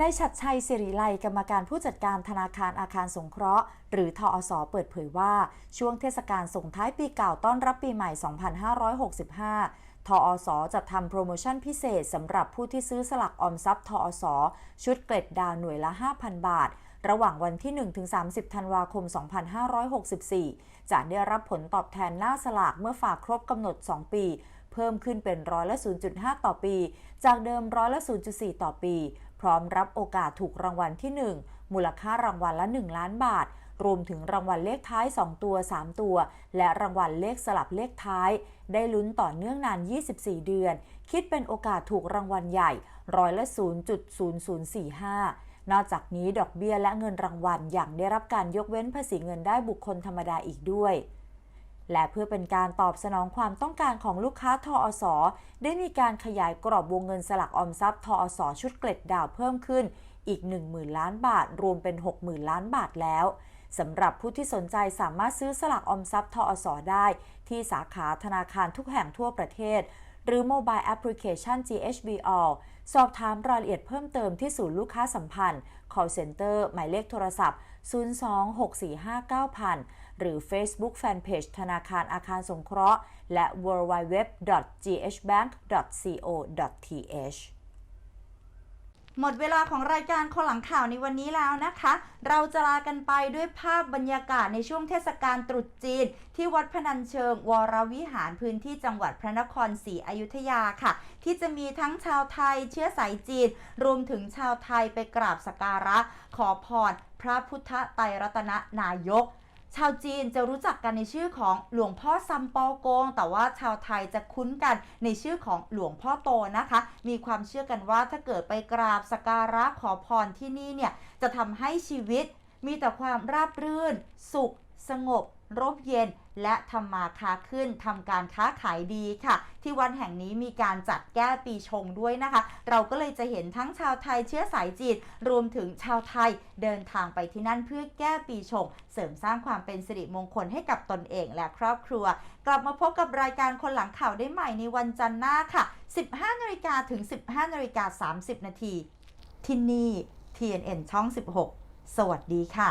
นายชัดชัยสิริไลกรรมการผู้จัดการธนาคารอาคารสงเคราะห์ หรือทอสเปิดเผยว่า ช่วงเทศกาลส่งท้ายปีเก่าต้อนรับปีใหม่ 2565 ทอสจะทำโปรโมชั่นพิเศษสำหรับผู้ที่ซื้อสลักออมทรัพย์ทอสชุดเกล็ดดาวหน่วยละ 5,000 บาท ระหว่างวันที่ 1-30 ธันวาคม 2564 จะได้รับผลตอบแทนหน้าสลากเมื่อฝากครบกำหนด 2 ปี เพิ่มขึ้นเป็นร้อยละ 0.5 ต่อปี จากเดิมร้อยละ 0.4 ต่อปี พร้อมรับโอกาสถูกรางวัลที่ 1 มูลค่ารางวัลละ 1 ล้านบาท รวมถึงรางวัลเลขท้าย 2 ตัว 3 ตัว และรางวัลเลขสลับเลขท้าย ได้ลุ้นต่อเนื่องนาน 24 เดือน คิดเป็นโอกาสถูกรางวัลใหญ่ร้อยละ 0.0045นอกจากนี้ดอกเบี้ยและเงินรางวัลอย่างได้รับการยกเว้นภาษีเงินได้บุคคลธรรมดาอีกด้วย และเพื่อเป็นการตอบสนองความต้องการของลูกค้าทอสได้มีการขยายกรอบวงเงินสลักออมทรัพย์ทอสชุดเกล็ดดาวเพิ่มขึ้นอีก 10,000 ล้านบาท รวมเป็น 60,000 ล้านบาทแล้วสำหรับผู้ที่สนใจสามารถซื้อสลักออมทรัพย์ทอสได้ ที่สาขาธนาคารทุกแห่งทั่วประเทศ หรือโมบายแอปพลิเคชัน GHB All สอบถามรายละเอียดเพิ่มเติมที่ศูนย์ลูกค้าสัมพันธ์ call center หมายเลขโทรศัพท์ 026459000 หรือ Facebook Fanpage ธนาคารอาคารสงเคราะห์ และ www.ghbank.co.th หมดเวลาของรายการคนหลังข่าวในวันนี้แล้วนะคะ เราจะลากันไปด้วยภาพบรรยากาศในช่วงเทศกาลตรุษจีน ที่วัดพนัญเชิง วรวิหารพื้นที่จังหวัดพระนครศรีอยุธยาค่ะ ที่จะมีทั้งชาวไทยเชื้อสายจีน รวมถึงชาวไทยไปกราบสักการะ ขอพรพระพุทธไตรรัตนนายก ชาวจีนจะรู้จักกันในชื่อของหลวงพ่อซัมปอโกง แต่ว่าชาวไทยจะคุ้นกันในชื่อของหลวงพ่อโตนะคะ มีความเชื่อกันว่าถ้าเกิดไปกราบสักการะขอพรที่นี่เนี่ยจะทำให้ชีวิตมีแต่ความราบรื่น สุข สงบร่มเย็นและทำมาค้าขึ้นทำการค้าขายดีค่ะ ที่วันแห่งนี้มีการจัดแก้ปีชงด้วยนะคะ เราก็เลยจะเห็นทั้งชาวไทยเชื้อสายจีนรวมถึงชาวไทยเดินทางไปที่นั่นเพื่อแก้ปีชง เสริมสร้างความเป็นสิริมงคลให้กับตนเองและครอบครัว กลับมาพบกับรายการคนหลังข่าวได้ใหม่ในวันจันทร์หน้าค่ะ 15นาฬิกาถึง 15นาฬิกา30นาทีที่นี่ TNN ช่อง 16 สวัสดีค่ะ